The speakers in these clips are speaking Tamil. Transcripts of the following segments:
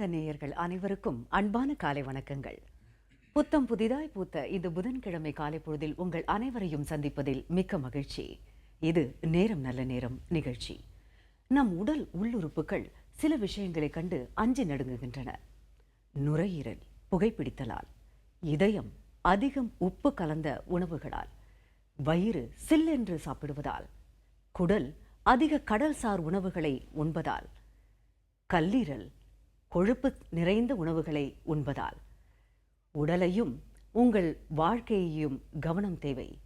யோக நேயர்கள் அனைவருக்கும் அன்பான காலை வணக்கங்கள். புத்தம் புதிதாய் பூத்த இந்த புதன்கிழமை காலை பொழுதில் உங்கள் அனைவரையும் சந்திப்பதில் மிக்க மகிழ்ச்சி. இது நேரம் நல்ல நேரம் நிகழ்ச்சி. நம் உடல் உள்ளுறுப்புகள் சில விஷயங்களைக் கண்டு அஞ்சி நடுங்குகின்றன. நுரையீரல் புகைப்பிடித்தலால் இதயம் அதிகம் உப்பு கலந்த உணவுகளால் வயிறு சில்லென்று சாப்பிடுவதால் குடல் அதிக கடல்சார் உணவுகளை உண்பதால் கல்லீரல் கொழுப்பு நிறைந்த உணவுகளை உண்பதால். உடலையும் உங்கள் வாழ்க்கையையும் கவனம் தேவை.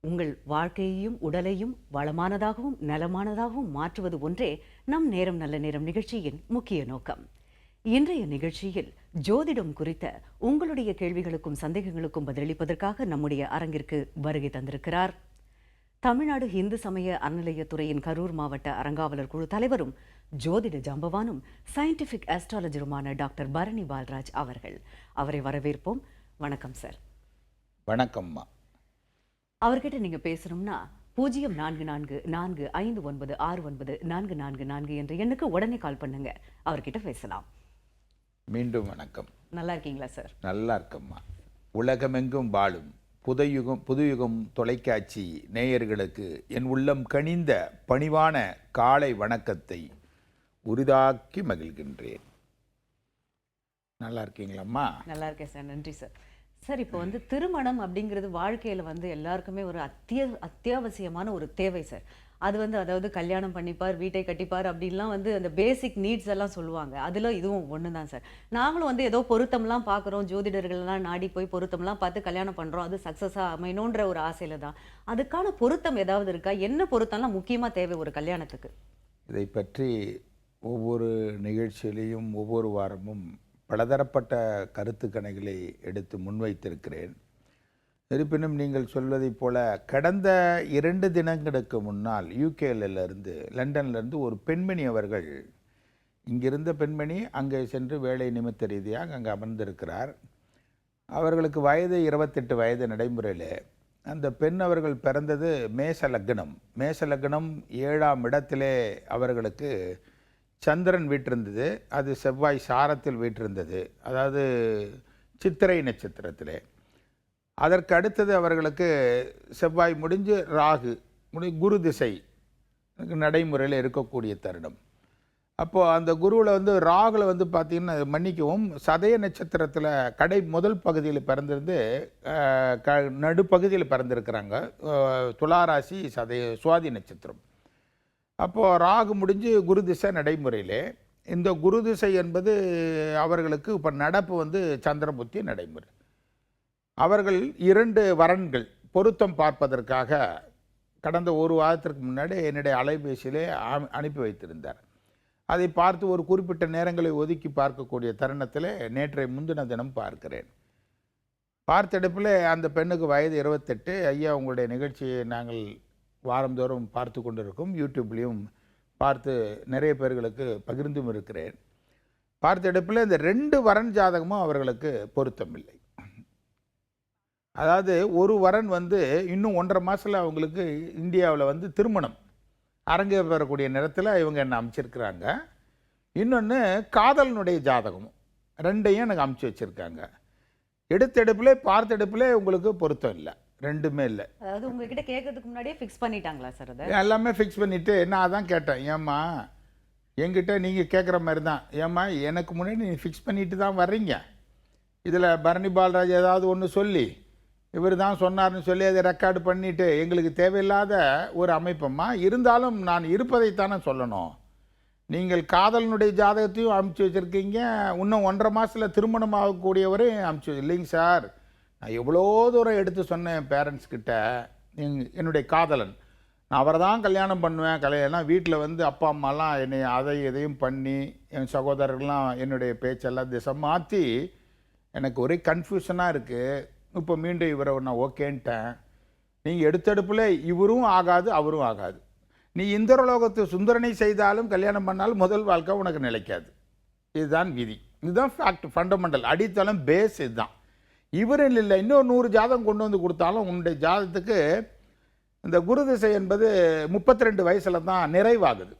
உங்கள் வாழ்க்கையையும் உடலையும் வளமானதாகவும் நலமானதாகவும் மாற்றுவது ஒன்றே நம் நேரம் நல்ல நேரம் நிகழ்ச்சியின் முக்கிய நோக்கம். இன்றைய நிகழ்ச்சியில் ஜோதிடம் குறித்த உங்களுடைய கேள்விகளுக்கும் சந்தேகங்களுக்கும் பதிலளிப்பதற்காக நம்முடைய அரங்கிற்கு வருகை தந்திருக்கிறார். தமிழ்நாடு இந்து சமய அறநிலையத்துறையின் கரூர் மாவட்ட அறங்காவலர் குழு தலைவரும் ஜோதிட ஜம்பவானும் சயின்டிபிக் ஆஸ்ட்ராலஜருமான டாக்டர் பரணி பால்ராஜ் அவர்கள். அவரை வரவேற்போம். வணக்கம் சார் வணக்கம்மா. அவர்கிட்ட நீங்க பேசணும்னா பூஜ்ஜியம் நான்கு நான்கு நான்கு ஐந்து ஒன்பது ஆறு ஒன்பது நான்கு நான்கு நான்கு என்ற எண்ணுக்கு உடனே கால் பண்ணுங்க. அவர்கிட்ட பேசலாம். மீண்டும் வணக்கம். நல்லா இருக்கீங்களா சார் நல்லா இருக்கம்மா. உலகமெங்கும் வாழும் புதையுகம் புதுயுகம் தொலைக்காட்சி நேயர்களுக்கு என் உள்ளம் கனிந்த பணிவான காலை வணக்கத்தை உரிதாக்கி மகிழ்கின்றேன். நல்லா இருக்கீங்களாம்மா நல்லா இருக்கேன் சார். நன்றி சார். சார் இப்போ வந்து திருமணம் அப்படிங்கிறது வாழ்க்கையில வந்து எல்லாருக்குமே ஒரு அத்திய அத்தியாவசியமான ஒரு தேவை சார். அது வந்து அதாவது கல்யாணம் பண்ணிப்பார் வீட்டை கட்டிப்பார் அப்படின்லாம் வந்து அந்த பேசிக் நீட்ஸ் எல்லாம் சொல்லுவாங்க. அதுல இதுவும் ஒன்று தான் சார். நாங்களும் வந்து ஏதோ பொருத்தம்லாம் பார்க்குறோம் ஜோதிடர்கள்லாம் நாடி போய் பொருத்தம்லாம் பார்த்து கல்யாணம் பண்றோம். அது சக்ஸஸாக அமையணுன்ற ஒரு ஆசையில தான். அதுக்கான பொருத்தம் ஏதாவது இருக்கா? என்ன பொருத்தம்லாம் முக்கியமா தேவை ஒரு கல்யாணத்துக்கு? இதை பற்றி ஒவ்வொரு நிகழ்ச்சியிலையும் ஒவ்வொரு வாரமும் பலதரப்பட்ட கருத்து கணைகளை எடுத்து முன்வைத்திருக்கிறேன். இருப்பினும் நீங்கள் சொல்வதைப் போல கடந்த இரண்டு தினங்களுக்கு முன்னால் யூகேலிருந்து லண்டன்லேருந்து ஒரு பெண்மணி அவர்கள் இங்கிருந்த பெண்மணி அங்கே சென்று வேலை நிமித்த ரீதியாக அங்கே அமர்ந்திருக்கிறார். அவர்களுக்கு வயது இருபத்தெட்டு வயது நடைமுறையில். அந்த பெண் அவர்கள் பிறந்தது மேச லக்னம். மேச லக்னம் ஏழாம் இடத்திலே அவர்களுக்கு சந்திரன் வீற்றிருந்தது. அது செவ்வாய் சாரத்தில் வீற்றிருந்தது. அதாவது சித்திரை நட்சத்திரத்தில். அதற்கு அடுத்தது அவர்களுக்கு செவ்வாய் முடிஞ்சு ராகு முடி குரு திசை நடைமுறையில் இருக்கக்கூடிய தருணம். அப்போது அந்த குருவில் வந்து ராகுல வந்து பார்த்திங்கன்னா மன்னிக்கவும் சதய நட்சத்திரத்தில் கடை முதல் பகுதியில் பிறந்திருந்து க நடுப்பகுதியில் பிறந்திருக்கிறாங்க. துளாராசி சதய சுவாதி நட்சத்திரம். அப்போது ராகு முடிஞ்சு குரு திசை நடைமுறையிலே. இந்த குரு திசை என்பது அவர்களுக்கு இப்போ நடப்பு வந்து சந்திரபுத்தி நடைமுறை. அவர்கள் இரண்டு வரன்கள் பொருத்தம் பார்ப்பதற்காக கடந்த ஒரு வாரத்திற்கு முன்னாடி என்னுடைய அலைபேசியிலே அ- அனுப்பி வைத்திருந்தார். அதை பார்த்து ஒரு குறிப்பிட்ட நேரங்களை ஒதுக்கி பார்க்கக்கூடிய தருணத்தில் நேற்றை முந்தின தினம் பார்க்கிறேன். பார்த்தெடுப்பில் அந்த பெண்ணுக்கு வயது இருபத்தெட்டு ஐயா உங்களுடைய நிகழ்ச்சியை நாங்கள் வாரந்தோறும் பார்த்து கொண்டிருக்கும் யூடியூப்லேயும் பார்த்து நிறைய பேர்களுக்கு பகிர்ந்தும் இருக்கிறேன். பார்த்தெடுப்பில் இந்த ரெண்டு வரன் ஜாதகமும் அவர்களுக்கு பொருத்தமில்லை. அதாவது ஒரு வரன் வந்து இன்னும் ஒன்றரை மாதத்தில் அவங்களுக்கு இந்தியாவில் வந்து திருமணம். அரங்கேறக்கூடிய நேரத்தில் இவங்க என்ன அமைச்சிருக்கிறாங்க? இன்னொன்று காதலனுடைய ஜாதகமும் ரெண்டையும் எனக்கு அமுச்சு வச்சுருக்காங்க. எடுத்தெடுப்பில் பார்த்தெடுப்பில் உங்களுக்கு பொருத்தம் இல்லை. ரெண்டுமே இல்லை. அதாவது உங்ககிட்ட கேட்கறதுக்கு முன்னாடியே ஃபிக்ஸ் பண்ணிட்டாங்களா சார் அதை? எல்லாமே ஃபிக்ஸ் பண்ணிவிட்டு நான் அதான் கேட்டேன் ஏம்மா என்கிட்ட நீங்கள் கேட்குற மாதிரி தான் ஏம்மா எனக்கு முன்னாடி நீங்கள் ஃபிக்ஸ் பண்ணிட்டு தான் வர்றீங்க. இதில் பரணி பால்ராஜ் ஏதாவது ஒன்று சொல்லி இவர் தான் சொன்னார்னு சொல்லி அதை ரெக்கார்டு பண்ணிவிட்டு எங்களுக்கு தேவையில்லாத ஒரு அமைப்பம்மா இருந்தாலும் நான் இருப்பதைத்தானே சொல்லணும். நீங்கள் காதலனுடைய ஜாதகத்தையும் அமுச்சு வச்சுருக்கீங்க. இன்னும் ஒன்றரை மாதத்தில் திருமணம் ஆகக்கூடியவரையும் அமுச்சு இல்லைங்க சார் நான் எவ்வளோ தூரம் எடுத்து சொன்னேன் பேரண்ட்ஸ் கிட்ட எங் என்னுடைய காதலன். நான் அவரை தான் கல்யாணம் பண்ணுவேன் கல்யாணம் வீட்டில் வந்து அப்பா அம்மாலாம் என்னை அதை இதையும் பண்ணி என் சகோதரர்கள்லாம் என்னுடைய பேச்செல்லாம் திசை மாற்றி எனக்கு ஒரே கன்ஃபியூஷனாக இருக்குது இப்போ மீண்டும் இவரை நான் ஓகேன்ட்டேன். நீங்கள் எடுத்தெடுப்பில் இவரும் ஆகாது அவரும் ஆகாது. நீ இந்திரலோகத்து சுந்தரனை செய்தாலும் கல்யாணம் பண்ணாலும் முதல் வாழ்க்கை உனக்கு நிலைக்காது. இதுதான் விதி. இதுதான் ஃபேக்ட் ஃபண்டமெண்டல் அடித்தளம் பேஸ் இதுதான். இவரில் இல்லை. இன்னொரு நூறு ஜாதகம் கொண்டு வந்து கொடுத்தாலும் உன்னுடைய ஜாதகத்துக்கு இந்த குரு திசை என்பது முப்பத்தி ரெண்டு வயசில் தான் நிறைவாகுது.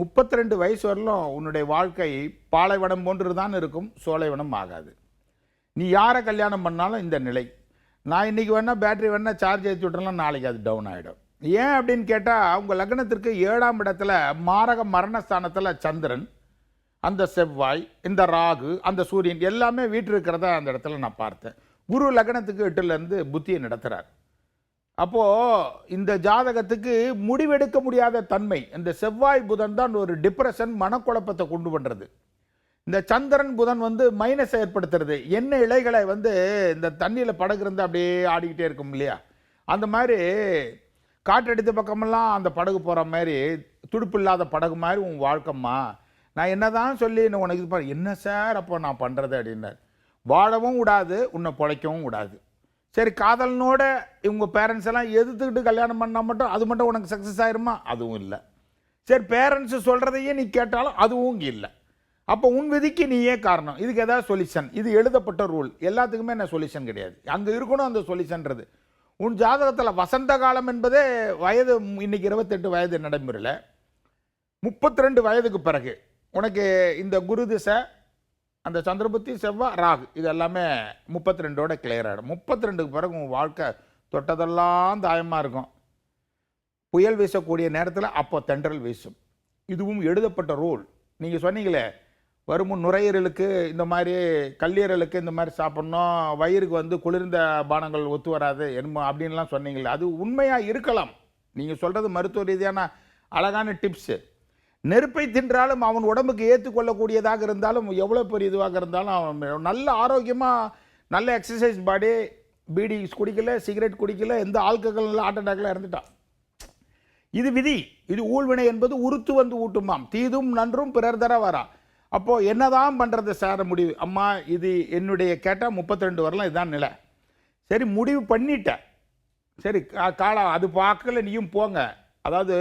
முப்பத்தி ரெண்டு வயசு வரலும் உன்னுடைய வாழ்க்கை பாலைவனம் போன்று தான் இருக்கும். சோலைவனம் ஆகாது. நீ யாரை கல்யாணம் பண்ணாலும் இந்த நிலை. நான் இன்னைக்கு வேணால் பேட்ரி வேணால் சார்ஜ் ஏற்றி விட்றலாம் நாளைக்கு அது டவுன் ஆகிடும் ஏன் அப்படின்னு கேட்டால் உங்கள் லக்னத்திற்கு ஏழாம் இடத்துல மாரக மரணஸ்தானத்தில் சந்திரன். அந்த செவ்வாய் இந்த ராகு அந்த சூரியன் எல்லாமே வீட்டு இருக்கிறத அந்த இடத்துல நான் பார்த்தேன். குரு லக்னத்துக்கு எட்டுலேருந்து புத்தியை நடத்துகிறார் அப்போது இந்த ஜாதகத்துக்கு முடிவெடுக்க முடியாத தன்மை இந்த செவ்வாய் புதன் தான் ஒரு டிப்ரெஷன் மனக்குழப்பத்தை கொண்டு பண்ணுறது இந்த சந்திரன் புதன் வந்து மைனஸ் ஏற்படுத்துறது. என்ன இலைகளை வந்து இந்த தண்ணியில் படகுருந்து அப்படியே ஆடிக்கிட்டே இருக்கும் இல்லையா? அந்த மாதிரி காற்றடித்த பக்கமெல்லாம் அந்த படகு போகிற மாதிரி துடுப்பு இல்லாத படகு மாதிரி உன் வாழ்க்கைம்மா. நான் என்னதான் சொல்லி உனக்கு இது பண்ண- என்ன சார் அப்போ நான் பண்ணுறது அப்படின்னார். வாழவும் விடாது உன்னை பிழைக்கவும் விடாது சரி காதலனோட இவங்க பேரண்ட்ஸ் எல்லாம் எதிர்த்துக்கிட்டு கல்யாணம் பண்ணால் மட்டும் அது மட்டும் உனக்கு சக்ஸஸ் ஆயிருமா? அதுவும் இல்லை. சரி பேரண்ட்ஸு சொல்கிறதையே நீ கேட்டாலும் அதுவும் இங்கே இல்லை. அப்போ உன் விதிக்கு நீயே காரணம். இதுக்கு ஏதாவது சொல்யூஷன் இது எழுதப்பட்ட ரூல் எல்லாத்துக்குமே என்ன சொல்யூஷன் கிடையாது. அங்கே இருக்கணும் அந்த சொல்யூஷன்றது உன் ஜாதகத்தில் வசந்த காலம் என்பதே வயது இன்னைக்கு இருபத்தெட்டு வயது நடைமுறையில். முப்பத்தி ரெண்டு வயதுக்கு பிறகு. உனக்கு இந்த குரு திசை அந்த சந்திரபுத்தி செவ்வாய் ராகு இது எல்லாமே முப்பத்தி ரெண்டோட கிளியர் ஆகிடும் முப்பத்தி ரெண்டுக்கு பிறகு உன் வாழ்க்கை தொட்டதெல்லாம் தாயமாக இருக்கும். புயல் வீசக்கூடிய நேரத்தில் அப்போ தென்றல் வீசும். இதுவும் எழுதப்பட்ட ரூல் நீங்கள் சொன்னீங்களே வருமுன் நுரையீரலுக்கு இந்த மாதிரி கல்லீரலுக்கு இந்த மாதிரி சாப்பிட்ணும் வயிறுக்கு வந்து குளிர்ந்த பானங்கள் ஒத்து வராது என்னமோ அப்படின்லாம் சொன்னீங்களே அது உண்மையாக இருக்கலாம். நீங்கள் சொல்கிறது மருத்துவ ரீதியான அழகான டிப்ஸு நெருப்பை தின்றாலும் அவன் உடம்புக்கு ஏற்றுக்கொள்ளக்கூடியதாக இருந்தாலும் எவ்வளோ பெரிய இதுவாக இருந்தாலும் அவன் நல்ல ஆரோக்கியமாக நல்ல எக்ஸசைஸ் பாடி பீடி குடிக்கல சிகரெட் குடிக்கல எந்த ஆல்கஹால் ஹார்ட் அட்டாக்ல இறந்துட்டான். இது விதி. இது ஊழ்வினை என்பது உறுத்து வந்து ஊட்டுமாம். தீதும் நன்றும் பிறர் தர வரா. அப்போது என்னதான் பண்ணுறது சார் முடிவு. அம்மா இது என்னுடைய கேட்டால் முப்பத்தி ரெண்டு வரலாம். இதுதான் நிலை. சரி முடிவு பண்ணிட்டேன் சரி கா- காலம் அது பார்க்கல நீயும் போங்க. அதாவது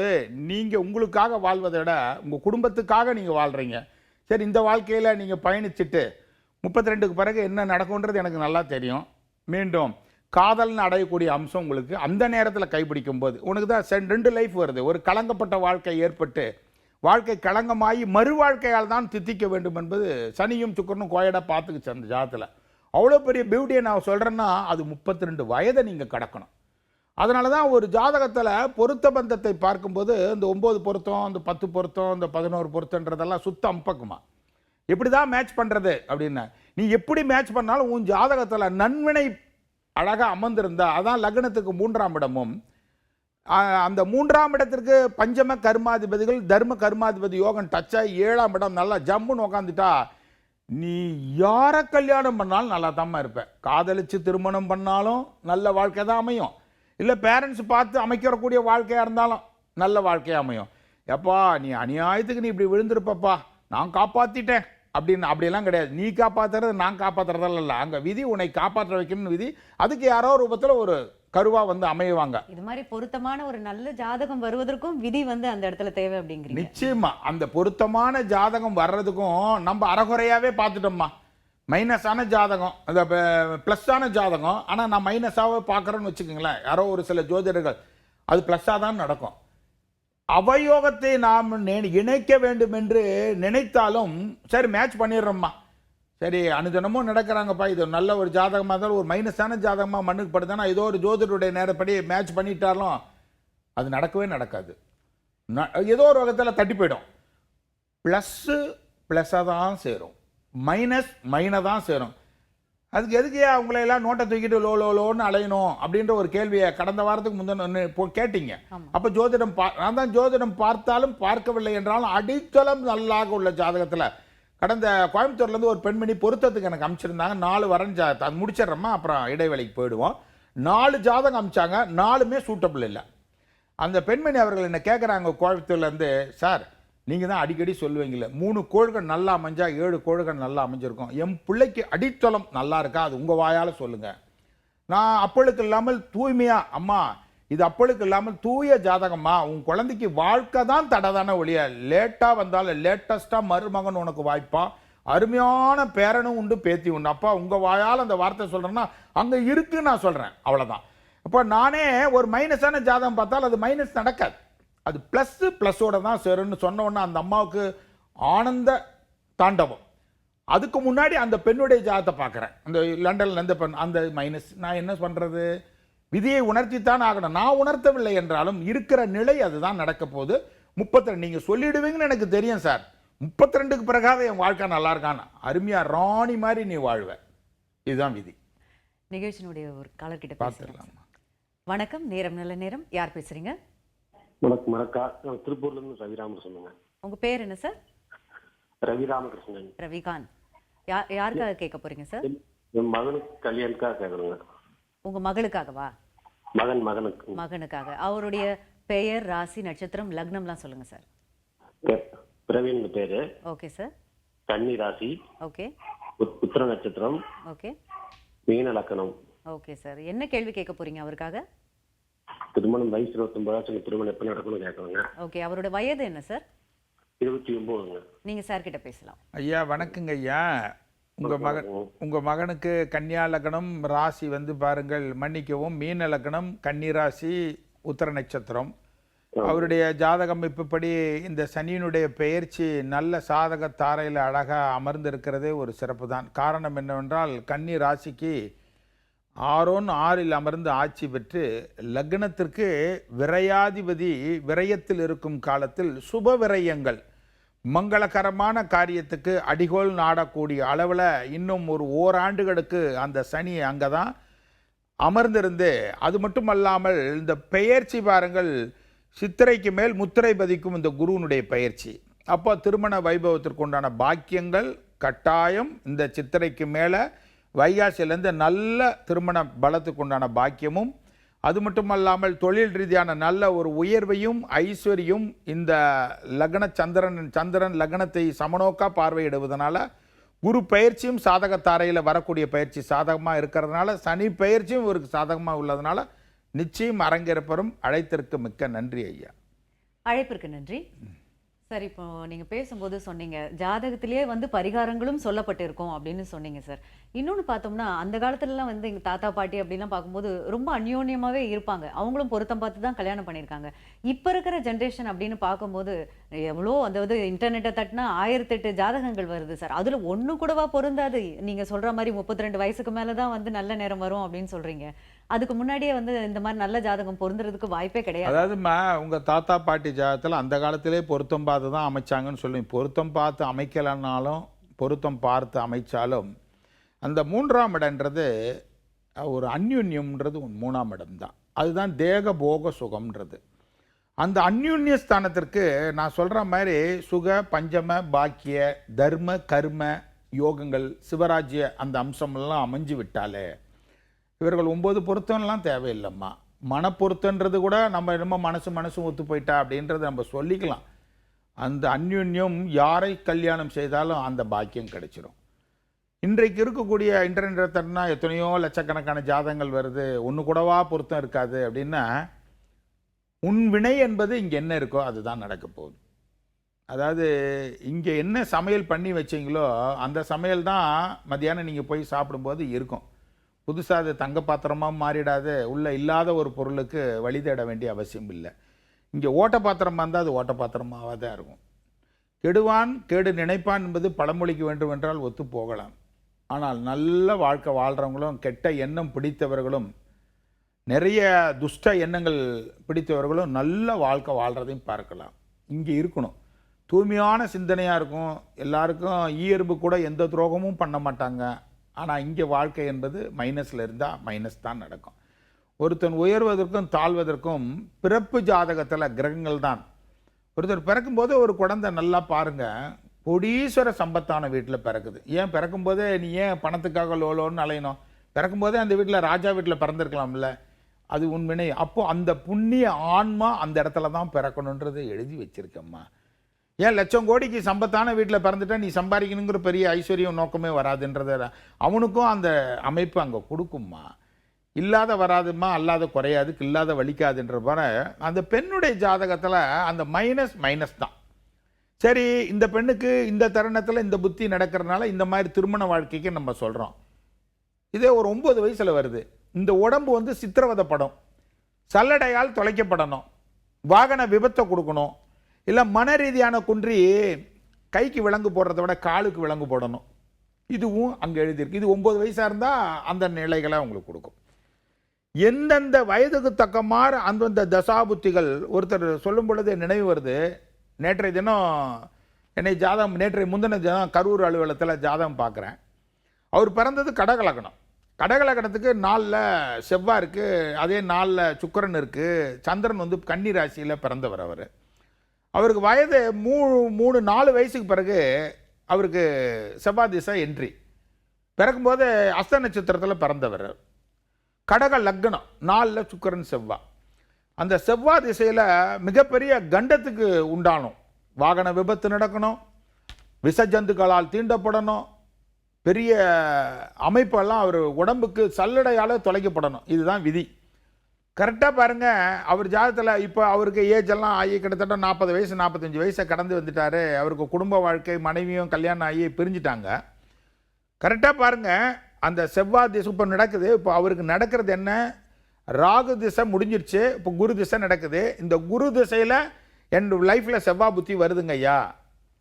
நீங்கள் உங்களுக்காக வாழ்வதை விட உங்கள் குடும்பத்துக்காக நீங்கள் வாழ்கிறீங்க சரி இந்த வாழ்க்கையில் நீங்கள் பயணிச்சுட்டு முப்பத்தி ரெண்டுக்கு பிறகு என்ன நடக்கும்ன்றது எனக்கு நல்லா தெரியும். மீண்டும் காதல்னு அடையக்கூடிய அம்சம் உங்களுக்கு அந்த நேரத்தில் கைப்பிடிக்கும் போது உனக்கு தான் சென் ரெண்டு லைஃப் வருது. ஒரு கலங்கப்பட்ட வாழ்க்கை ஏற்பட்டு வாழ்க்கை களங்கமாகி மறு வாழ்க்கையால் தான் தித்திக்க வேண்டும் என்பது சனியும் சுக்கரனும் கோயடாக பார்த்துக்குச்சு அந்த ஜாதத்தில். அவ்வளோ பெரிய பியூட்டியை நான் சொல்கிறேன்னா அது முப்பத்தி ரெண்டு வயதை நீங்கள் கடக்கணும். அதனால தான் ஒரு ஜாதகத்தில் பொருத்த பந்தத்தை பார்க்கும்போது இந்த ஒம்பது பொருத்தம் இந்த பத்து பொருத்தம் இந்த பதினோரு பொருத்தன்றதெல்லாம் சுத்த அம்பக்குமா. எப்படி தான் மேட்ச் பண்ணுறது அப்படின்னா. நீ எப்படி மேட்ச் பண்ணாலும் உன் ஜாதகத்தில் நன்வினை அழகாக அமர்ந்திருந்தா அதான் லக்னத்துக்கு மூன்றாம் இடமும். அந்த மூன்றாம் இடத்திற்கு பஞ்சம கர்மாதிபதிகள் தர்ம கர்மாதிபதி யோகம் டச்சாக ஏழாம் இடம் நல்லா ஜம்முன்னு உக்காந்துட்டா நீ யாரை கல்யாணம் பண்ணாலும் நல்லா தாம்மா இருப்பேன் காதலிச்சு திருமணம் பண்ணாலும் நல்ல வாழ்க்கை தான் அமையும். இல்லை பேரண்ட்ஸ் பார்த்து அமைக்கிறக்கூடிய வாழ்க்கையாக இருந்தாலும் நல்ல வாழ்க்கையாக அமையும். எப்பா நீ அநியாயத்துக்கு நீ இப்படி விழுந்திருப்பப்பா நான் காப்பாற்றிட்டேன் அப்படின்னு அப்படியெல்லாம் கிடையாது. நீ காப்பாத்துறது நான் காப்பாத்துறதெல்லாம் இல்லை. அங்கே விதி உன்னை காப்பாற்ற வைக்கணும்னு விதி அதுக்கு யாரோ ரூபத்தில் ஒரு கருவா வந்து அமைவாங்க. இது மாதிரி பொருத்தமான ஒரு நல்ல ஜாதகம் வருவதற்கும் விதி வந்து அந்த இடத்துல தேவை அப்படிங்கிறீங்க. நிச்சயமா அந்த பொருத்தமான ஜாதகம் வர்றதுக்கும் நம்ம அறகுறையாவே பார்த்துட்டோம்மா. மைனஸான ஜாதகம் அந்த ப்ளஸ்ஸான ஜாதகம் ஆனால் நான் மைனஸாக பார்க்குறேன்னு வச்சுக்கோங்களேன். யாரோ ஒரு சில ஜோதிடர்கள் அது ப்ளஸ்ஸாக தான் நடக்கும். அவயோகத்தை நாம் இணைக்க வேண்டும் என்று நினைத்தாலும் சரி மேட்ச் பண்ணிடுறோம்மா. சரி அனுதினமும் நடக்கிறாங்கப்பா இது நல்ல ஒரு ஜாதகமாக இருந்தாலும் ஒரு மைனஸான ஜாதகமாக மண்ணுக்கு படுதுன்னா ஏதோ ஒரு ஜோதிடருடைய நேரப்படி மேட்ச் பண்ணிட்டாலும் அது நடக்கவே நடக்காது. ந- ஏதோ ஒரு வகத்தில் தட்டி போயிடும். ப்ளஸ்ஸு ப்ளஸ்ஸாக தான் சேரும். மைனஸ் மைனை தான் சேரும். அதுக்கு எதுக்கு அவங்கள எல்லாம் நோட்டை தூக்கிட்டு லோ லோ லோன்னு அலையணும் அப்படின்ற ஒரு கேள்வியை கடந்த வாரத்துக்கு முந்தின இப்போ கேட்டீங்க. அப்போ ஜோதிடம் பா நான் தான் ஜோதிடம் பார்த்தாலும் பார்க்கவில்லை என்றாலும் அடித்தளம் நல்லாக உள்ள ஜாதகத்தில் கடந்த கோயம்புத்தூர்லேருந்து ஒரு பெண்மணி பொருத்தத்துக்கு எனக்கு அனுப்பிச்சிருந்தாங்க நாலு வரன் ஜா அது முடிச்சிடுறோமா? அப்புறம் இடைவேளைக்கு போயிடுவோம். நாலு ஜாதகம் அமிச்சாங்க. நாலுமே சூட்டபிள் இல்லை. அந்த பெண்மணி அவர்கள் என்ன கேட்குறாங்க கோயம்புத்தூர்லேருந்து சார் நீங்கள் தான் அடிக்கடி சொல்லுவீங்களே மூணு கோள்கள் நல்லா அமைஞ்சா ஏழு கோள்கள் நல்லா அமைஞ்சிருக்கும். என் பிள்ளைக்கு அடித்தளம் நல்லா இருக்கா? அது உங்கள் வாயால் சொல்லுங்கள் நான் அப்பளுக்கு இல்லாமல் தூய்மையா அம்மா இது அப்பளுக்கு இல்லாமல் தூய ஜாதகம்மா உன் குழந்தைக்கு வாழ்க்கை தான் தடை தானே ஒழிய லேட்டாக வந்தாலும் லேட்டஸ்ட்டாக மருமகன் உனக்கு வாய்ப்பா. அருமையான பேரனும் உண்டு பேத்தி உண்டு. அப்பா உங்கள் வாயால் அந்த வார்த்தை சொல்கிறேன்னா அங்கே இருக்குன்னு நான் சொல்கிறேன் அவ்வளோதான் அப்போ நானே ஒரு மைனஸான ஜாதகம் பார்த்தால் அது மைனஸ் நடக்காது. அது ப்ளஸ்ஸு ப்ளஸ்ஸோட தான் சேரும்னு சொன்ன அந்த அம்மாவுக்கு ஆனந்த தாண்டவம். அதுக்கு முன்னாடி அந்த பெண்ணுடைய ஜாதத்தை பார்க்குறேன். அந்த லண்டனில் இந்த பெண் அந்த மைனஸ் நான் என்ன பண்ணுறது விதியை உணர்த்தித்தான் ஆகணும். நான் உணர்த்தவில்லை என்றாலும் இருக்கிற நிலை அதுதான் நடக்க போகுது. முப்பத்தி ரெண்டு நீங்கள் சொல்லிடுவீங்கன்னு எனக்கு தெரியும் சார். முப்பத்தி ரெண்டுக்கு பிறகாவது என் வாழ்க்கை நல்லா இருக்கான்னு. அருமையா ராணி மாதிரி நீ வாழ்வ. இதுதான் விதி. நிகழ்ச்சியினுடைய ஒரு காலர் கிட்ட பேசலாம் வணக்கம் நேரம் நல்ல நேரம். யார் பேசுறீங்க? வணக்கம் வணக்கம் நான் திருப்பூர்ல இருந்து ரவிராமன் சொன்னேங்க. உங்க பேர் என்ன சார் ரவிராமகிருஷ்ணன். ரவிகாந்த். யா யாருக்காக கேட்க போறீங்க சார் என் மகனுக்கு கல்யாணுக்காக கேட்கணுங்க உங்க மகளுக்காகவா? மகன் மகனுக்கு. மகனுக்காக. அவருடைய பெயர் ராசி நட்சத்திரம் லக்னம்லாம் சொல்லுங்க சார் பிரவீன் பேரு. ஓகே சார் கன்னி ராசி. ஓகே. உத்- உத்திர நட்சத்திரம். ஓகே. மீன லக்கணம். ஓகே சார் என்ன கேள்வி கேட்க போறீங்க அவருக்காக? திருமணம் வயசு இருபத்தொன்பது வருஷம் திருமணம் எப்ப நடக்கணும்னு கேட்கணுங்க. ஓகே அவரோட வயது என்ன சார்? இருபத்தி ஒன்பதுங்க நீங்க சார் கிட்ட பேசலாம். ஐயா வணக்கங்க ஐயா. உங்க மகன் உங்க மகனுக்கு கன்னியா லக்னம் ராசி வந்து பாருங்கள். மன்னிக்கவும் மீன லக்னம் கன்னி ராசி உத்தர நட்சத்திரம். அவருடைய ஜாதக அமைப்புப்படி இந்த சனியினுடைய பெயர்ச்சி நல்ல சாதக தாரையில் அழகாக அமர்ந்திருக்கிறதே ஒரு சிறப்பு தான் காரணம் என்னவென்றால் கன்னி ராசிக்கு ஆரோன் ஆறில் அமர்ந்து ஆட்சி பெற்று லக்னத்திற்கு விரையாதிபதி விரயத்தில் இருக்கும் காலத்தில் சுப விரயங்கள். மங்களகரமான காரியத்துக்கு அடிகோல் நாடக்கூடிய அளவில் இன்னும் ஒரு ஓராண்டுகளுக்கு அந்த சனி அங்கே தான் அமர்ந்திருந்து அது மட்டுமல்லாமல் இந்த பெயர்ச்சி பாருங்கள் சித்திரைக்கு மேல் முத்திரை பதிக்கும் இந்த குருவினுடைய பயிற்சி அப்போ திருமண வைபவத்திற்கு உண்டான பாக்கியங்கள் கட்டாயம் இந்த சித்திரைக்கு மேலே வைகாசியிலேருந்து நல்ல திருமண பலத்துக்கு உண்டான பாக்கியமும் அது மட்டுமல்லாமல் தொழில் ரீதியான நல்ல ஒரு உயர்வையும் ஐஸ்வர்யும் இந்த லக்ன சந்திரன் சந்திரன் லக்னத்தை சமநோக்கா பார்வையிடுவதனால குரு பயிற்சியும் சாதக தாரையில் வரக்கூடிய பயிற்சி சாதகமாக இருக்கிறதுனால சனி பயிற்சியும் இவருக்கு சாதகமாக உள்ளதுனால நிச்சயம் அரங்கேற்பரும் அழைத்திற்கு மிக்க நன்றி ஐயா. அழைப்பிற்கு நன்றி. சார் இப்போ நீங்கள் பேசும்போது சொன்னீங்க ஜாதகத்திலேயே வந்து பரிகாரங்களும் சொல்லப்பட்டிருக்கும் அப்படின்னு சொன்னீங்க சார். இன்னொன்று பார்த்தோம்னா அந்த காலத்துலலாம் வந்து எங்கள் தாத்தா பாட்டி அப்படிலாம் பார்க்கும்போது ரொம்ப அந்யோன்யமாகவே இருப்பாங்க. அவங்களும் பொருத்தம் பார்த்து தான் கல்யாணம் பண்ணியிருக்காங்க. இப்போ இருக்கிற ஜென்ரேஷன் அப்படின்னு பார்க்கும்போது எவ்வளோ அந்த இது இன்டர்நெட்டை தட்டினா ஆயிரத்தெட்டு ஜாதகங்கள் வருது சார். அதில் ஒன்று கூடவா பொருந்தாது? நீங்கள் சொல்கிற மாதிரி முப்பத்தி ரெண்டு வயசுக்கு மேலே தான் வந்து நல்ல நேரம் வரும் அப்படின்னு சொல்கிறீங்க அதுக்கு முன்னாடியே வந்து இந்த மாதிரி நல்ல ஜாதகம் பொருந்துறதுக்கு வாய்ப்பே கிடையாது. அதாவதுமா உங்கள் தாத்தா பாட்டி ஜாதகத்தில் அந்த காலத்திலே பொருத்தம் பார்த்து தான் அமைச்சாங்கன்னு சொல்லி பொருத்தம் பார்த்து அமைக்கலைன்னாலும் பொருத்தம் பார்த்து அமைச்சாலும் அந்த மூன்றாம் இடன்றது ஒரு அந்யுன்யம்ன்றது மூணாம் இடம் தான் அதுதான் தேக போக சுகம்ன்றது. அந்த அந்யுன்ய ஸ்தானத்திற்கு நான் சொல்கிற மாதிரி சுக பஞ்சம பாக்கிய தர்ம கர்ம யோகங்கள் சிவராஜ்ய அந்த அம்சமெல்லாம் அமைஞ்சு விட்டாலே இவர்கள் ஒம்பது பொருத்தம்லாம் தேவையில்லைம்மா. மனப்பொருத்தன்றது கூட நம்ம என்னமோ மனசு மனசும் ஒத்து போயிட்டா அப்படின்றத நம்ம சொல்லிக்கலாம். அந்த அந்யுன்யம் யாரை கல்யாணம் செய்தாலும் அந்த பாக்கியம் கிடைச்சிடும் இன்றைக்கு இருக்கக்கூடிய இன்டர்நெட் தட்டினா எத்தனையோ லட்சக்கணக்கான ஜாதகங்கள் வருது. ஒன்று கூடவா பொருத்தம் இருக்காது அப்படின்னா உன் வினை என்பது இங்கே என்ன இருக்கோ அதுதான் நடக்க போகுது. அதாவது இங்கே என்ன சமையல் பண்ணி வச்சீங்களோ அந்த சமையல் தான் மத்தியானம் நீங்கள் போய் சாப்பிடும்போது இருக்கும். புதுசாக அது தங்க பாத்திரமாக மாறிடாது உள்ள இல்லாத ஒரு பொருளுக்கு வழி தேட வேண்டிய அவசியம் இல்லை. இங்கே ஓட்ட பாத்திரமாக இருந்தால் அது ஓட்ட பாத்திரமாக தான் இருக்கும். கெடுவான் கேடு நினைப்பான் என்பது பழமொழிக்கு வேண்டும் என்றால் ஒத்து போகலாம். ஆனால் நல்ல வாழ்க்கை வாழ்கிறவங்களும் கெட்ட எண்ணம் பிடித்தவர்களும் நிறைய துஷ்ட எண்ணங்கள் பிடித்தவர்களும் நல்ல வாழ்க்கை வாழ்கிறதையும் பார்க்கலாம். இங்கே இருக்கணும். தூய்மையான சிந்தனையாக இருக்கும். எல்லாருக்கும் ஈயர்பு கூட எந்த துரோகமும் பண்ண மாட்டாங்க. ஆனால் இங்கே வாழ்க்கை என்பது மைனஸில் இருந்தால் மைனஸ் தான் நடக்கும். ஒருத்தன் உயர்வதற்கும் தாழ்வதற்கும் பிறப்பு ஜாதகத்தில் கிரகங்கள் தான். ஒருத்தர் பிறக்கும்போது ஒரு குழந்தை நல்லா பாருங்க கொடீஸ்வர சம்பத்தான வீட்டில் பிறக்குது. ஏன் பிறக்கும்போதே நீ ஏன் பணத்துக்காக லோலோன்னு அலையணும்? பிறக்கும்போதே அந்த வீட்டில் ராஜா வீட்டில் பிறந்திருக்கலாம்ல. அது உண்மையினை அப்போது அந்த புண்ணிய ஆன்மா அந்த இடத்துல தான் பிறக்கணுன்றதை எழுதி வச்சுருக்கேம்மா. ஏன் லட்சம் கோடிக்கு சம்பத்தான வீட்டில் பிறந்துட்டா நீ சம்பாதிக்கணுங்கிற பெரிய ஐஸ்வர்யம் நோக்கமே வராதுன்றத அவனுக்கும் அந்த அமைப்பு அங்கே கொடுக்கும்மா. இல்லாத வராதுமா அல்லாத குறையாதுக்கு இல்லாத வலிக்காதுன்ற போல அந்த பெண்ணுடைய ஜாதகத்தில் அந்த மைனஸ் மைனஸ் தான். சரி இந்த பெண்ணுக்கு இந்த தருணத்தில் இந்த புத்தி நடக்கிறதுனால இந்த மாதிரி திருமண வாழ்க்கைக்கு நம்ம சொல்கிறோம் இதே ஒரு ஒன்பது வயசில் வருது. இந்த உடம்பு வந்து சித்திரவதை படம். சல்லடையால் தொலைக்கப்படணும். வாகன விபத்தை கொடுக்கணும். இல்லை மன ரீதியான குன்றி கைக்கு விலங்கு போடுறத விட காலுக்கு விலங்கு போடணும். இதுவும் அங்கே எழுதியிருக்கு. இது ஒம்பது வயசாக இருந்தால் அந்த நிலைகளை அவங்களுக்கு கொடுக்கும். எந்தெந்த வயதுக்கு தக்கமாறு அந்தந்த தசாபுத்திகள் ஒருத்தர் சொல்லும் பொழுது நினைவு வருது. நேற்றைய தினம் என்னை ஜாதகம் நேற்றைய முந்தின தினம் கரூர் அலுவலகத்தில் ஜாதகம் பார்க்குறேன். அவர் பிறந்தது கடகலக்கணம். கடகலக்கணத்துக்கு நாளில் செவ்வாய் இருக்குது அதே நாளில் சுக்கிரன் இருக்குது சந்திரன் வந்து கன்னி ராசியில் பிறந்தவர் அவர். அவருக்கு வயது மூணு மூணு நாலு வயசுக்கு பிறகு அவருக்கு செவ்வாதிசா திசை என்ட்ரி பிறக்கும்போது அஸ்த நட்சத்திரத்தில் பிறந்தவர். கடக லக்னம் நாலில் சுக்கரன் செவ்வா அந்த செவ்வாய் திசையில் மிகப்பெரிய கண்டத்துக்கு உண்டானும். வாகன விபத்து நடக்கணும் விஷஜந்துக்களால் தீண்டப்படணும் பெரிய அமைப்பெல்லாம் அவர் உடம்புக்கு சல்லடையால் தொலைக்கப்படணும். இதுதான் விதி. கரெக்டாக பாருங்கள் அவர் ஜாதகத்தில் இப்போ அவருக்கு ஏஜ் எல்லாம் ஆகி கிட்டத்தட்ட நாற்பது வயசு நாற்பத்தஞ்சு வயசை கடந்து வந்துட்டார். அவருக்கு குடும்ப வாழ்க்கை மனைவியும் கல்யாணம் ஆகி பிரிஞ்சிட்டாங்க. கரெக்டாக பாருங்க அந்த செவ்வாய் திசை இப்போ நடக்குது. இப்போ அவருக்கு நடக்கிறது என்ன? ராகு திசை முடிஞ்சிருச்சு. இப்போ குரு திசை நடக்குது. இந்த குரு திசையில் என் லைஃப்பில் செவ்வாய் புத்தி வருதுங்க ஐயா.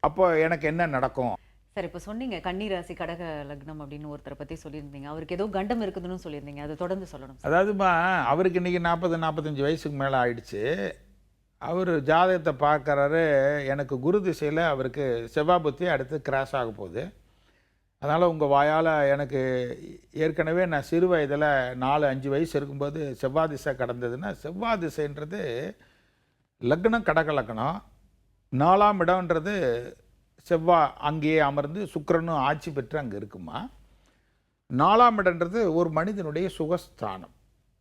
அப்போ எனக்கு என்ன நடக்கும்? சார் இப்போ சொன்னீங்க கன்னிராசி கடக லக்னம் அப்படின்னு ஒருத்தரை பற்றி சொல்லியிருந்தீங்க. அவருக்கு ஏதோ கண்டம் இருக்குதுன்னு சொல்லியிருந்தீங்க. அதை தொடர்ந்து சொல்லணும் அதாவதுமா அவருக்கு இன்றைக்கி நாற்பது நாற்பத்தஞ்சு வயசுக்கு மேலே ஆயிடுச்சு. அவர் ஜாதகத்தை பார்க்குறாரு. எனக்கு குரு திசையில் அவருக்கு செவ்வாய் புத்தி அடுத்து கிராஸ் ஆக போகுது. அதனால் உங்கள் வாயால் எனக்கு ஏற்கனவே நான் சிறு வயதில் நாலு அஞ்சு வயசு இருக்கும்போது செவ்வாய் திசை கடந்ததுன்னா செவ்வாய் திசைன்றது லக்னம் கடக லக்னம். நாலாம் இடம்ன்றது செவ்வாய் அங்கேயே அமர்ந்து சுக்கிரனும் ஆட்சி பெற்று அங்கே இருக்குமா? நாலாம் இடம்ன்றது ஒரு மனிதனுடைய சுகஸ்தானம்.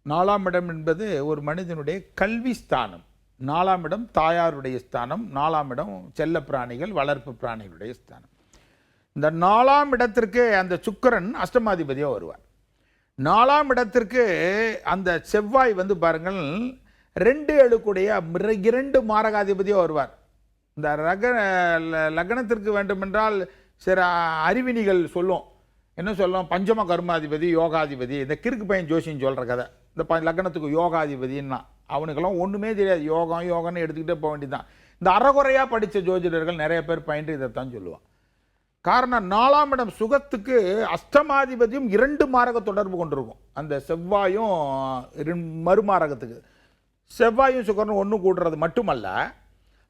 நாலாம் இடம் என்பது ஒரு மனிதனுடைய கல்வி ஸ்தானம். நாலாம் இடம் தாயாருடைய ஸ்தானம் நாலாம் இடம் செல்ல பிராணிகள் வளர்ப்பு பிராணிகளுடைய ஸ்தானம். இந்த நாலாம் இடத்திற்கு அந்த சுக்கிரன் அஷ்டமாதிபதியாக வருவார். நாலாம் இடத்திற்கு அந்த செவ்வாய் வந்து பாருங்கள் ரெண்டு எழுக்குடைய இரண்டு மாரகாதிபதியாக வருவார். இந்த ரக லக்னத்திற்கு வேண்டுமென்றால் சில அறிவினிகள் சொல்லும். என்ன சொல்லும்? பஞ்சம கர்மாதிபதி யோகாதிபதி. இந்த கிறுக்கு பையன் ஜோசின்னு சொல்கிற கதை. இந்த ப லக்னத்துக்கு யோகாதிபதின்னா அவனுக்கெல்லாம் ஒன்றுமே தெரியாது. யோகம் யோகம்னு எடுத்துக்கிட்டே போக வேண்டியதுதான். இந்த அறகுறையாக படித்த ஜோதிடர்கள் நிறைய பேர் பயின்று இதைத்தான் சொல்லுவான் காரணம் நாலாம் இடம் சுகத்துக்கு அஷ்டமாதிபதியும் இரண்டு மாரக தொடர்பு கொண்டிருக்கும். அந்த செவ்வாயும் மறுமாரகத்துக்கு. செவ்வாயும் சுகர்னு ஒன்று கூடுறது மட்டுமல்ல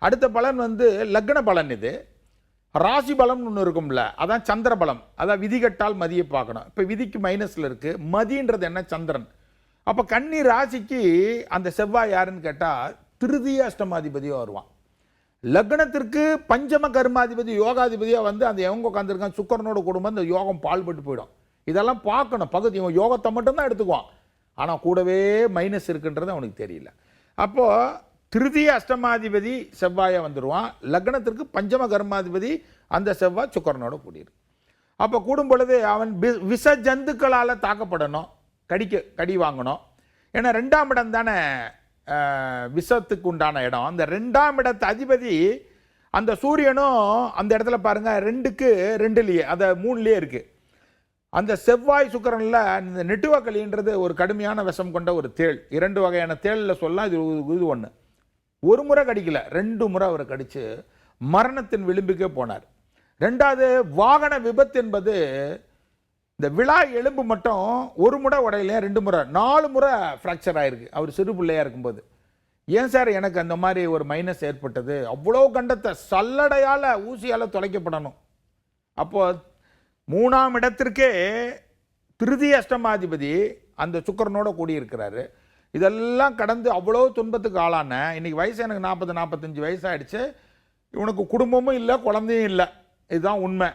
அடுத்த பலன் வந்து லக்ன பலன் இது. ராசி பலம்னு ஒன்று இருக்கும்ல அதான் சந்திர பலம். அதான் விதிகட்டால் மதியை பார்க்கணும். இப்போ விதிக்கு மைனஸில் இருக்குது மதின்றது என்ன? சந்திரன். அப்போ கன்னி ராசிக்கு அந்த செவ்வாய் யாருன்னு கேட்டால் திருதிய அஷ்டமாதிபதியாக வருவான். லக்னத்திற்கு பஞ்சம கர்மாதிபதி யோகாதிபதியாக வந்து அந்த எவங்க உட்காந்துருக்கான் சுக்கரனோட குடும்பம் அந்த யோகம் பால்பட்டு போயிடும். இதெல்லாம் பார்க்கணும். பகுதி இவன் யோகத்தை மட்டும்தான் எடுத்துக்குவான். ஆனால் கூடவே மைனஸ் இருக்குன்றது அவனுக்கு தெரியல. அப்போது திருதிய அஷ்டமாதிபதி செவ்வாயை வந்துடுவான் லக்னத்திற்கு பஞ்சம கர்மாதிபதி அந்த செவ்வாய் சுக்கரனோட கூடியிருக்கு அப்போ கூடும் பொழுது அவன் வி- விஷ ஜந்துக்களால் தாக்கப்படணும். கடிக்க கடி வாங்கணும். ஏன்னா ரெண்டாம் இடம் தானே விஷத்துக்கு உண்டான இடம். அந்த ரெண்டாம் இடத்து அதிபதி அந்த சூரியனும் அந்த இடத்துல பாருங்கள் ரெண்டுக்கு ரெண்டுலேயே அந்த மூணுலேயே இருக்குது அந்த செவ்வாய் சுக்கரனில் இந்த நெட்டுவாக்களின்றது ஒரு கடுமையான விஷம் கொண்ட ஒரு தேள். இரண்டு வகையான தேளில் சொல்லலாம் இது இது ஒன்று ஒரு முறை கடிக்கல ரெண்டு முறை அவர் கடித்து மரணத்தின் விளிம்புக்கே போனார். ரெண்டாவது வாகன விபத்து என்பது இந்த விழா எலும்பு மட்டும் ஒரு முறை உடையில ரெண்டு முறை? நாலு முறை ஃப்ராக்சர் ஆயிருக்கு. அவர் சிறு பிள்ளையாக இருக்கும்போது. ஏன் சார் எனக்கு அந்த மாதிரி ஒரு மைனஸ் ஏற்பட்டது? அவ்வளோ கண்டத்தை சல்லடையால் ஊசியால் தொலைக்கப்படணும். அப்போது மூணாம் இடத்திற்கே திருதி அஷ்டமாதிபதி அந்த சுக்கரனோட கூடியிருக்கிறாரு. இதெல்லாம் கடந்து அவ்வளோ துன்பத்துக்கு ஆளான இன்றைக்கி வயசு எனக்கு நாற்பது நாற்பத்தஞ்சு வயசாகிடுச்சு இவனுக்கு குடும்பமும் இல்லை குழந்தையும் இல்லை. இதுதான் உண்மை.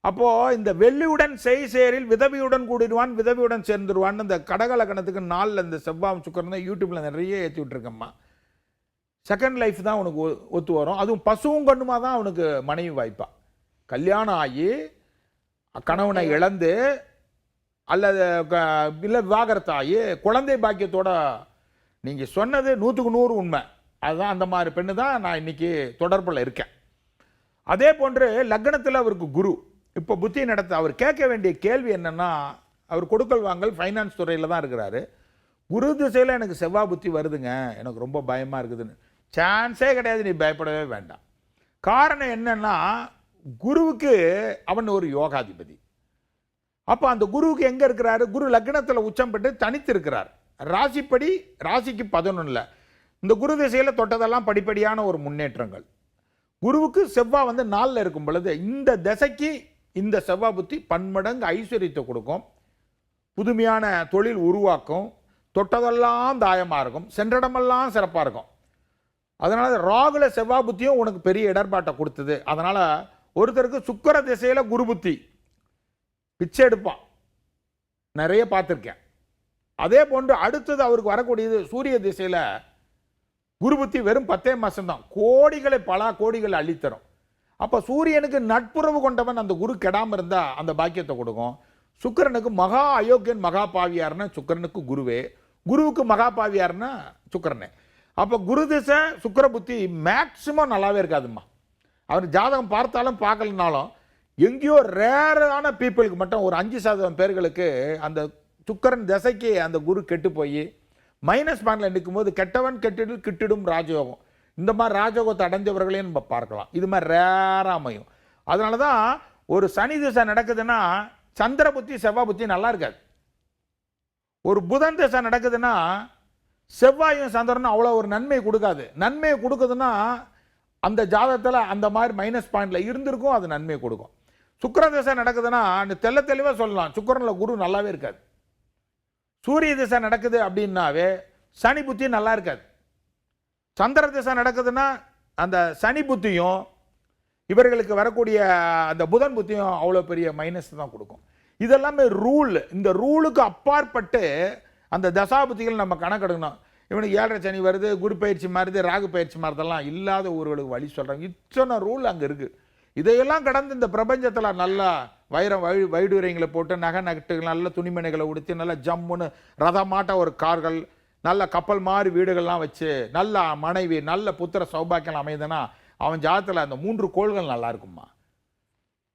அப்போது இந்த வெள்ளியுடன் செய் சேரில் விதவியுடன் கூடிடுவான் விதவியுடன் சேர்ந்துடுவான்னு இந்த கடகலக்கணத்துக்கு நாளில் இந்த செவ்வாய் சுக்கரன் தான் யூடியூப்பில் நிறைய ஏற்றி விட்டுருக்கம்மா. செகண்ட் லைஃப் தான் அவனுக்கு ஒ- ஒத்து வரும். அதுவும் பசுவும் கண்ணுமா தான் அவனுக்கு மனைவி வாய்ப்பா. கல்யாணம் ஆகி கணவனை இழந்து அல்லது க- இல்லை விவாகரத்தாகி குழந்தை பாக்கியத்தோட நீங்கள் சொன்னது நூற்றுக்கு நூறு உண்மை. அதுதான் அந்த மாதிரி பெண்ணு தான் நான் இன்னைக்கு தொடர்பில் இருக்கேன். அதே போன்று லக்னத்தில் அவருக்கு குரு. இப்போ புத்தி நடத்த அவர் கேட்க வேண்டிய கேள்வி என்னென்னா அவர் கொடுக்கல் வாங்கல் ஃபைனான்ஸ் துறையில் தான் இருக்கிறாரு. குரு திசையில் எனக்கு செவ்வாய் புத்தி வருதுங்க. எனக்கு ரொம்ப பயமாக இருக்குதுன்னு. சான்ஸே கிடையாது நீ பயப்படவே வேண்டாம். காரணம் என்னன்னா குருவுக்கு அவன் ஒரு யோகாதிபதி. அப்போ அந்த குருவுக்கு எங்கே இருக்கிறாரு? குரு லக்னத்தில் உச்சம் பெற்று தனித்து இருக்கிறார் ராசிப்படி ராசிக்கு பதினொன்றில் இந்த குரு திசையில் தொட்டதெல்லாம் படிப்படியான ஒரு முன்னேற்றங்கள். குருவுக்கு செவ்வாய் வந்து நாளில் இருக்கும் பொழுது இந்த திசைக்கு இந்த செவ்வாய் புத்தி பன்மடங்கு ஐஸ்வர்யத்தை கொடுக்கும். புதுமையான தொழில் உருவாக்கும். தொட்டதெல்லாம் தாயமாக இருக்கும். சென்றடமெல்லாம் சிறப்பாக இருக்கும். அதனால் ராகுல செவ்வாய் புத்தியும் உனக்கு பெரிய இடர்பாட்டை கொடுத்தது. அதனால் ஒருத்தருக்கு சுக்கிர திசையில் குரு புத்தி. பிச்சை எடுப்பான். நிறைய பார்த்துருக்கேன். அதே போன்று அடுத்தது அவருக்கு வரக்கூடியது சூரிய திசையில் குரு புத்தி வெறும் பத்தே மாதம்தான் கோடிகளை பல கோடிகளை அள்ளித்தரும். அப்போ சூரியனுக்கு நட்புறவு கொண்டவன் அந்த குரு கெடாமல் இருந்தால் அந்த பாக்கியத்தை கொடுக்கும். சுக்கிரனுக்கு மகா அயோக்கியன் மகா பாவியார்னா சுக்கிரனுக்கு குருவே. குருவுக்கு மகா பாவியார்னா சுக்கரனே. அப்போ குரு திசை சுக்கர புத்தி மேக்சிமம் நல்லாவே இருக்காதும்மா. அவர் ஜாதகம் பார்த்தாலும் பார்க்கலனாலும் எங்கேயோ ரேரான பீப்புளுக்கு மட்டும் ஒரு அஞ்சு சதவீதம் பேர்களுக்கு அந்த சுக்கரன் திசைக்கு அந்த குரு கெட்டு போய் மைனஸ் பாயிண்டில் நிற்கும்போது கெட்டவன் கெட்டிடு கிட்டிடும் ராஜயோகம். இந்த மாதிரி ராஜயோகத்தை அடைஞ்சவர்களையும் நம்ம பார்க்கலாம். இது மாதிரி ரேராக அமையும். அதனால தான் ஒரு சனி திசை நடக்குதுன்னா சந்திர புத்தி செவ்வாய் புத்தி நல்லா இருக்காது. ஒரு புதன் திசை நடக்குதுன்னா செவ்வாயும் சந்திரனும் அவ்வளோ ஒரு நன்மை கொடுக்காது. நன்மையை கொடுக்குதுன்னா அந்த ஜாதகத்தில் அந்த மாதிரி மைனஸ் பாயிண்டில் இருந்திருக்கும் அது நன்மையை கொடுக்கும். சுக்கர திசை நடக்குதுன்னா அந்த தெள்ள தெளிவாக சொல்லலாம். சுக்கிரனில் குரு நல்லாவே இருக்காது சூரிய திசை நடக்குது அப்படின்னாவே சனி புத்தி நல்லா இருக்காது. சந்திர திசை நடக்குதுன்னா அந்த சனி புத்தியும் இவர்களுக்கு வரக்கூடிய அந்த புதன் புத்தியும் அவ்வளோ பெரிய மைனஸ் தான் கொடுக்கும். இதெல்லாமே ரூல் இந்த ரூலுக்கு அப்பாற்பட்டு அந்த தசாபுத்திகள் நம்ம கணக்கெடுக்கணும். இவனுக்கு ஏழரை சனி வருது குரு பயிற்சி மாறுது ராகு பயிற்சி மாறுதெல்லாம் இல்லாத ஊர்களுக்கு வழி சொல்கிறாங்க இத்தனை ரூல் அங்கே இருக்குது இதையெல்லாம் கடந்து இந்த பிரபஞ்சத்தில் நல்லா வைரம் வை வைடூரியங்களை போட்டு நகை நகட்டுகள் நல்ல துணிமணிகளை உடுத்தி நல்ல ஜம்முன்னு ரதமாட்ட ஒரு கார்கள் நல்ல கப்பல் மாதிரி வீடுகள்லாம் வச்சு நல்ல மனைவி நல்ல புத்திர சௌபாக்கியம் அமையுதுன்னா அவன் ஜாதத்தில் அந்த மூன்று கோள்கள் நல்லா இருக்குமா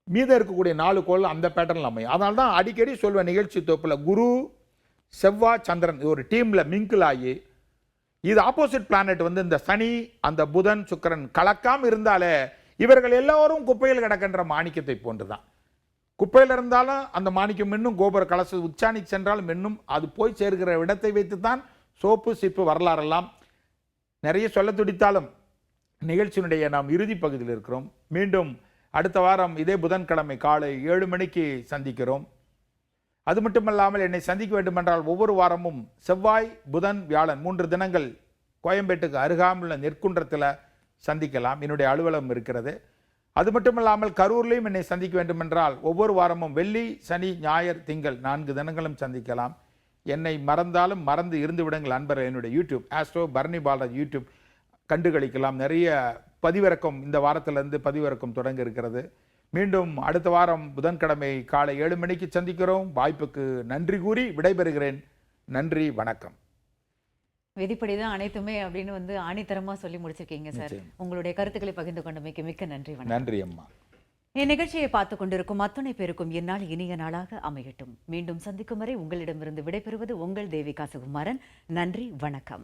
மீதம் இருக்கக்கூடிய நாலு கோள் அந்த பேட்டர்னில் அமையும். அதனால தான் அடிக்கடி சொல்வேன் நிகழ்ச்சி தொப்பில் குரு செவ்வாய் சந்திரன் ஒரு டீமில் மிங்கிள் ஆகி இது ஆப்போசிட் பிளானட் வந்து இந்த சனி அந்த புதன் சுக்கிரன் கலக்காமல் இருந்தாலே இவர்கள் எல்லோரும் குப்பையில் கிடக்கின்ற மாணிக்கத்தை போன்றுதான். குப்பையில் இருந்தாலும் அந்த மாணிக்கம் இன்னும் கோபுர கலசு உச்சாணி சென்றாலும் இன்னும் அது போய் சேர்கிற இடத்தை வைத்து தான் சோப்பு சிப்பு வரலாறெல்லாம் நிறைய சொல்ல துடித்தாலும் நிகழ்ச்சியினுடைய நாம் இறுதி பகுதியில் இருக்கிறோம். மீண்டும் அடுத்த வாரம் இதே புதன்கிழமை காலை ஏழு மணிக்கு சந்திக்கிறோம். அது மட்டுமல்லாமல் என்னை சந்திக்க வேண்டுமென்றால் ஒவ்வொரு வாரமும் செவ்வாய் புதன் வியாழன் மூன்று தினங்கள் கோயம்பேட்டுக்கு அருகாமையுள்ள நெற்குன்றத்தில் சந்திக்கலாம். என்னுடைய அலுவலகம் இருக்கிறது. அது மட்டுமல்லாமல் கரூர்லேயும் என்னை சந்திக்க வேண்டுமென்றால் ஒவ்வொரு வாரமும் வெள்ளி சனி ஞாயிறு திங்கள் நான்கு தினங்களும் சந்திக்கலாம். என்னை மறந்தாலும் மறந்து இருந்து விடுங்கள் அன்பர் என்னுடைய YouTube astro Bharani Balaraj YouTube கண்டுகளிக்கலாம். நிறைய பதிவிறக்கம் இந்த வாரத்திலிருந்து பதிவிறக்கம் தொடங்க இருக்கிறது. மீண்டும் அடுத்த வாரம் புதன்கிழமை காலை ஏழு மணிக்கு சந்திக்கிறோம். வாய்ப்புக்கு நன்றி கூறி விடைபெறுகிறேன். நன்றி வணக்கம். விதிப்படி தான் அனைத்துமே அப்படின்னு வந்து ஆணித்தரமா சொல்லி முடிச்சிருக்கீங்க சார். உங்களுடைய கருத்துக்களை பகிர்ந்து கொண்டமைக்கு மிக்க நன்றி வணக்கம். நன்றி அம்மா. இந்நிகழ்ச்சியை பார்த்து கொண்டிருக்கும் அத்துணை பேருக்கும் இந்நாள் இனிய நாளாக அமையட்டும். மீண்டும் சந்திக்கும் வரை உங்களிடமிருந்து விடைபெறுவது உங்கள் தேவிகா சுகுமாரன் நன்றி வணக்கம்.